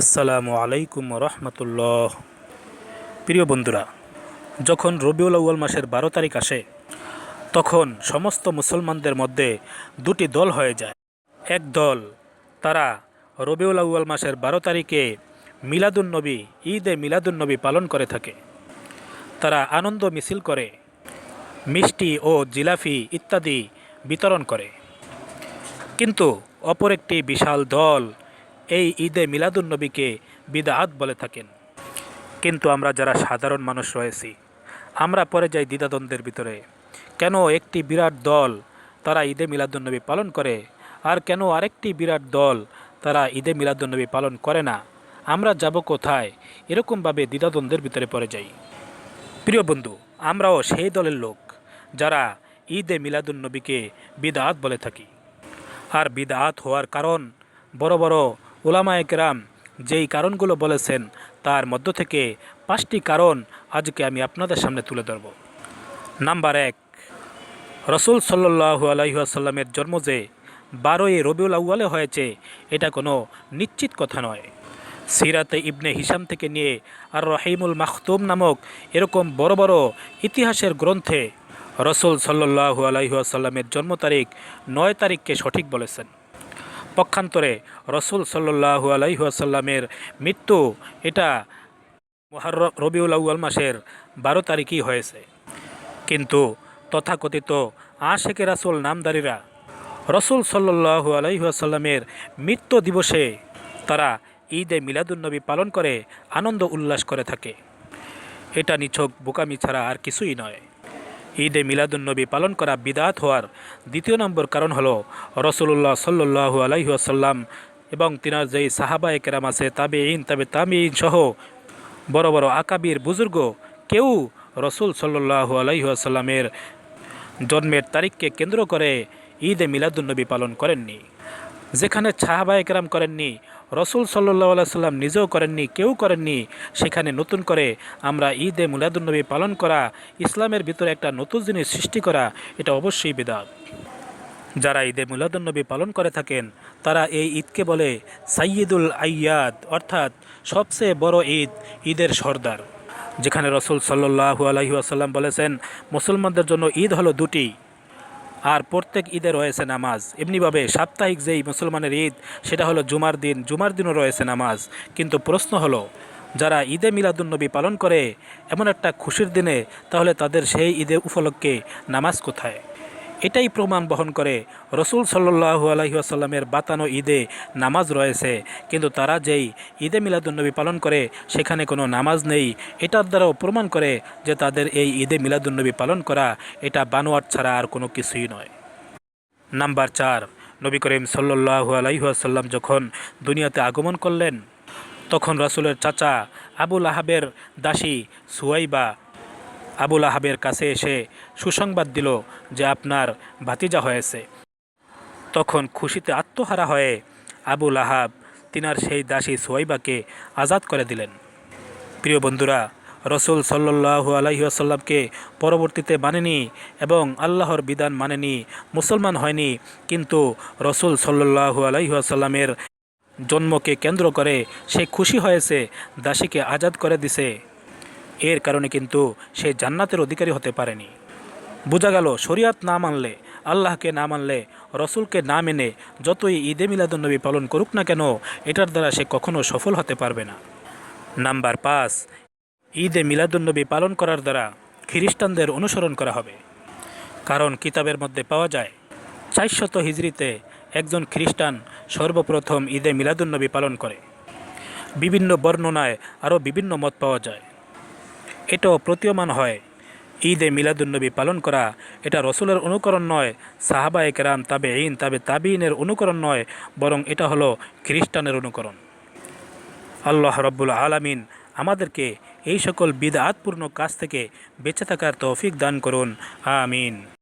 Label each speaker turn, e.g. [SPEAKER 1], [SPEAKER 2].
[SPEAKER 1] আসসালামু আলাইকুম রহমতুল্লাহ। প্রিয় বন্ধুরা, যখন রবিউল আউ্য়াল মাসের বারো তারিখ আসে, তখন সমস্ত মুসলমানদের মধ্যে দুটি দল হয়ে যায়। এক দল, তারা রবিউল আউ্য়াল মাসের বারো তারিখে মিলাদুন্নবী ঈদে মিলাদুন্নবী পালন করে থাকে। তারা আনন্দ মিছিল করে, মিষ্টি ও জিলাফি ইত্যাদি বিতরণ করে। কিন্তু অপর একটি বিশাল দল এই ঈদে মিলাদুন্নবীকে বিদাহাত বলে থাকেন। কিন্তু আমরা যারা সাধারণ মানুষ রয়েছি, আমরা পরে যাই দ্বিধাদ্বন্দ্বের ভিতরে। কেন একটি বিরাট দল তারা ঈদে মিলাদুন্নবী পালন করে, আর কেন আরেকটি বিরাট দল তারা ঈদে মিলাদুন্নবী পালন করে না? আমরা যাব কোথায়? এরকমভাবে দ্বিধাদ্বন্দ্বের ভিতরে পড়ে যাই। প্রিয় বন্ধু, আমরাও সেই দলের লোক যারা ঈদে মিলাদুন্নবীকে বিদাত বলে থাকি। আর বিদাত হওয়ার কারণ বড় বড় ওলামা একরাম যেই কারণগুলো বলেছেন, তার মধ্য থেকে পাঁচটি কারণ আজকে আমি আপনাদের সামনে তুলে ধরব। নাম্বার এক, রসুল সাল্লু আলাইসাল্লামের জন্ম যে বারোই রবিউল আউ্য়ালে হয়েছে, এটা কোনো নিশ্চিত কথা নয়। সিরাতে ইবনে হিসাম থেকে নিয়ে আর রহিমুল মাখতুম নামক এরকম বড় বড় ইতিহাসের গ্রন্থে রসুল সাল্লু আলাইসাল্লামের জন্ম তারিখ নয় তারিখকে সঠিক বলেছেন। পক্ষান্তরে রসুল সাল্লু আলাইসাল্লামের মৃত্যু এটা মহার রবিউল আউ্য়াল মাসের বারো তারিখই হয়েছে। কিন্তু তথাকথিত আশেকে রাসুল নামদারীরা রসুল সাল্লু আলাইসাল্লামের মৃত্যু দিবসে তারা ঈদে মিলাদুন্নবী পালন করে আনন্দ উল্লাস করে থাকে। এটা নিছক বোকামি ছাড়া আর কিছুই নয়। ঈদে মিলাদুন্নবী পালন করা বিদাত হওয়ার দ্বিতীয় নম্বর কারণ হলো রসুল্লাহ সাল্লু আলাইসাল্লাম এবং তিনার যেই সাহাবায় কেরাম আছে তাবে ইন তাবে তামিন সহ বড় বড় আকাবির বুজুর্গ, কেউ রসুল সাল্লাহ আলাইসাল্লামের জন্মের তারিখকে কেন্দ্র করে ঈদে মিলাদুন্নবী পালন করেননি। যেখানে সাহাবা একরাম করেননি রসুল সাল্লাহ সাল্লাম নিজেও করেননি, কেউ করেননি। সেখানে নতুন করে আমরা ঈদে মিলাদুন্নবী পালন করা, ইসলামের ভিতরে একটা নতুন জিনিস সৃষ্টি করা, এটা অবশ্যই বেদাত। যারা ঈদে মিলাদুন্নবী পালন করে থাকেন, তারা এই ঈদকে বলে সাইয়দুল আয়াদ অর্থাৎ সবচেয়ে বড় ঈদ, ঈদের সর্দার। যেখানে রসুল সাল্লাহু আলহি আসাল্লাম বলেছেন, মুসলমানদের জন্য ঈদ হলো দুটি। আর প্রত্যেক ঈদে রয়েছে নামাজ। এমনিভাবে সাপ্তাহিক যেই মুসলমানের ঈদ, সেটা হলো জুমার দিন। জুমার দিনও রয়েছে নামাজ। কিন্তু প্রশ্ন হলো, যারা ঈদে মিলাদুন্নবী পালন করে, এমন একটা খুশির দিনে, তাহলে তাদের সেই ঈদে উপলক্ষে নামাজ কোথায়? এটাই প্রমাণ বহন করে রসুল সাল্লু আলহিহাসাল্লামের বাতানো ঈদে নামাজ রয়েছে। কিন্তু তারা যেই ঈদে মিলাদুন্নবী পালন করে, সেখানে কোনো নামাজ নেই। এটার দ্বারাও প্রমাণ করে যে তাদের এই ঈদে মিলাদুন্নবী পালন করা, এটা বানোয়ার ছাড়া আর কোনো কিছুই নয়। নাম্বার চার, নবী করিম সাল্লু আলাইহাসাল্লাম যখন দুনিয়াতে আগমন করলেন, তখন রাসুলের চাচা আবুল আহাবের দাসী সুয়াইবা আবুল আহাবের কাছে এসে সুসংবাদ দিল যে আপনার ভাতিজা হয়েছে। তখন খুশিতে আত্মহারা হয়ে আবুল আহাব তিনার সেই দাসী সোয়াইবাকে আজাদ করে দিলেন। প্রিয় বন্ধুরা, রসুল সাল্লাহ আলহিহাসাল্লামকে পরবর্তীতে মানেনি এবং আল্লাহর বিধান মানেনি, মুসলমান হয়নি, কিন্তু রসুল সাল্লাহ আলহিহাসাল্লামের জন্মকে কেন্দ্র করে সে খুশি হয়েছে, দাসীকে আজাদ করে দিছে। এর কারণে কিন্তু সে জান্নাতের অধিকারী হতে পারেনি। বোঝা গেল, শরিয়াত না মানলে, আল্লাহকে না মানলে, রসুলকে না মেনে যতই ঈদে মিলাদুন্নবী পালন করুক না কেন, এটার দ্বারা সে কখনো সফল হতে পারবে না। নাম্বার পাঁচ, ঈদে মিলাদুন্নবী পালন করার দ্বারা খ্রিস্টানদের অনুসরণ করা হবে। কারণ কিতাবের মধ্যে পাওয়া যায়, চারশত হিজড়িতে একজন খ্রিস্টান সর্বপ্রথম ঈদে মিলাদুন্নবী পালন করে। বিভিন্ন বর্ণনায় আরও বিভিন্ন মত পাওয়া যায়। এটাও প্রতীয়মান হয়। ঈদে মিলাদুন্নবী পালন করা এটা রসুলের অনুকরণ নয় সাহাবা একরাম তাবে ইন তাবে তাবিনের অনুকরণ নয়, বরং এটা হলো খ্রিস্টানের অনুকরণ। আল্লাহ রব্বুল আলামিন আমাদেরকে এই সকল বিদাতপূর্ণ কাজ থেকে বেঁচে থাকার তৌফিক দান করুন। আমিন।